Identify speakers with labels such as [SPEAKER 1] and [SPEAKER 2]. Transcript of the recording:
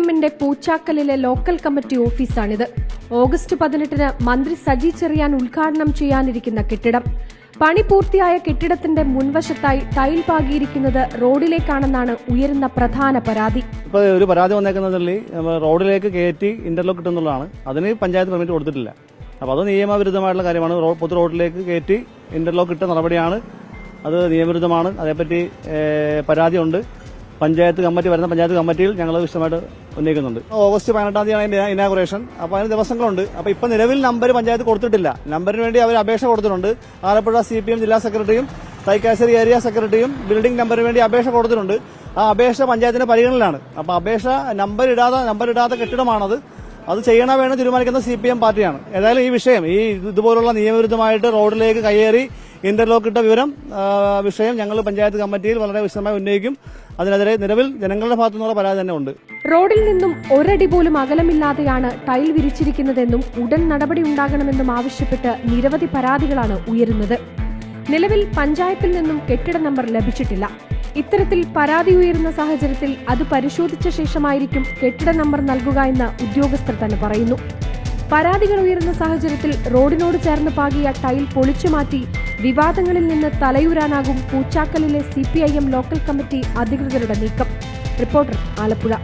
[SPEAKER 1] എമ്മിന്റെ പൂച്ചാക്കലിലെ local committee ഓഫീസാണിത്. ഓഗസ്റ്റ് പതിനെട്ടിന് മന്ത്രി സജി ചെറിയാൻ ഉദ്ഘാടനം ചെയ്യാനിരിക്കുന്ന കെട്ടിടം. പണി പൂർത്തിയായ കെട്ടിടത്തിന്റെ മുൻവശത്തായി ടൈൽ പാകിയിരിക്കുന്നത് റോഡിലേക്കാണെന്നാണ് ഉയരുന്ന പ്രധാന പരാതി.
[SPEAKER 2] ഇപ്പോൾ ഒരു പരാതി വന്നേക്കുന്നതിൽ റോഡിലേക്ക് കയറ്റി ഇന്റർലോക്ക് കിട്ടുന്നുള്ളതാണ് അതിന് പഞ്ചായത്ത് പെർമിറ്റ് കൊടുത്തിട്ടില്ല. അപ്പോൾ അത് നിയമവിരുദ്ധമായിട്ടുള്ള കാര്യമാണ്. പൊതു റോഡിലേക്ക് കയറ്റി ഇന്റർലോക്ക് ഇട്ട നടപടിയാണ് അത് നിയമവിരുദ്ധമാണ്. അതേപ്പറ്റി പരാതിയുണ്ട്. പഞ്ചായത്ത് കമ്മിറ്റി വരുന്ന പഞ്ചായത്ത് കമ്മിറ്റിയിൽ ഞങ്ങൾ വിശദമായിട്ട് ഉന്നയിക്കുന്നുണ്ട്. ഓഗസ്റ്റ് പതിനെട്ടാം തീയതിയാണ് അതിന്റെ ഇനാഗുറേഷൻ അപ്പോൾ അതിന് ദിവസങ്ങളുണ്ട്. അപ്പോൾ ഇപ്പോൾ നിലവിൽ നമ്പർ പഞ്ചായത്ത് കൊടുത്തിട്ടില്ല. നമ്പറിന് വേണ്ടി അവർ അപേക്ഷ കൊടുത്തിട്ടുണ്ട്. ആലപ്പുഴ സി പി എം ജില്ലാ സെക്രട്ടറിയും തൈക്കാശ്ശേരി ഏരിയ സെക്രട്ടറിയും ബിൽഡിംഗ് നമ്പറിന് വേണ്ടി അപേക്ഷ കൊടുത്തിട്ടുണ്ട്. ആ അപേക്ഷ പഞ്ചായത്തിന്റെ പരിഗണനയിലാണ്. അപ്പോൾ അപേക്ഷ നമ്പർ ഇടാതെ നമ്പർ ഇടാത്ത കെട്ടിടമാണത്. അത് ചെയ്യണമെന്ന് വേണം തീരുമാനിക്കുന്ന സി പി എം പാർട്ടിയാണ്. ഏതായാലും ഈ വിഷയം ഈ ഇതുപോലുള്ള നിയമവിരുദ്ധമായിട്ട് റോഡിലേക്ക് കയ്യേറി ഇന്റർലോക്ക് ഇട്ട വിവരം വിഷയം ഞങ്ങൾ പഞ്ചായത്ത് കമ്മിറ്റിയിൽ വളരെ വിശദമായി ഉന്നയിക്കും. അതിനെതിരെ നിലവിൽ ജനങ്ങളുടെ ഭാഗത്തു നിന്നുള്ള പരാതി തന്നെ ഉണ്ട്.
[SPEAKER 1] റോഡിൽ നിന്നും ഒരടി പോലും അകലമില്ലാതെയാണ് ടൈൽ വിരിച്ചിരിക്കുന്നതെന്നും ഉടൻ നടപടി ഉണ്ടാകണമെന്നും ആവശ്യപ്പെട്ട് നിരവധി പരാതികളാണ് ഉയരുന്നത്. നിലവിൽ പഞ്ചായത്തിൽ നിന്നും കെട്ടിട നമ്പർ ലഭിച്ചിട്ടില്ല. ഇത്തരത്തിൽ പരാതി ഉയരുന്ന സാഹചര്യത്തിൽ അത് പരിശോധിച്ച ശേഷമായിരിക്കും കെട്ടിട നമ്പർ നൽകുക എന്ന് ഉദ്യോഗസ്ഥർ തന്നെ പറയുന്നു. പരാതികൾ ഉയരുന്ന സാഹചര്യത്തിൽ റോഡിനോട് ചേർന്ന് പാകിയ ടൈൽ പൊളിച്ചു മാറ്റി വിവാദങ്ങളിൽ നിന്ന് തലയൂരാനാകും പൂച്ചാക്കലിലെ സി ലോക്കൽ കമ്മിറ്റി അധികൃതരുടെ നീക്കം. റിപ്പോർട്ടർ ആലപ്പുഴ.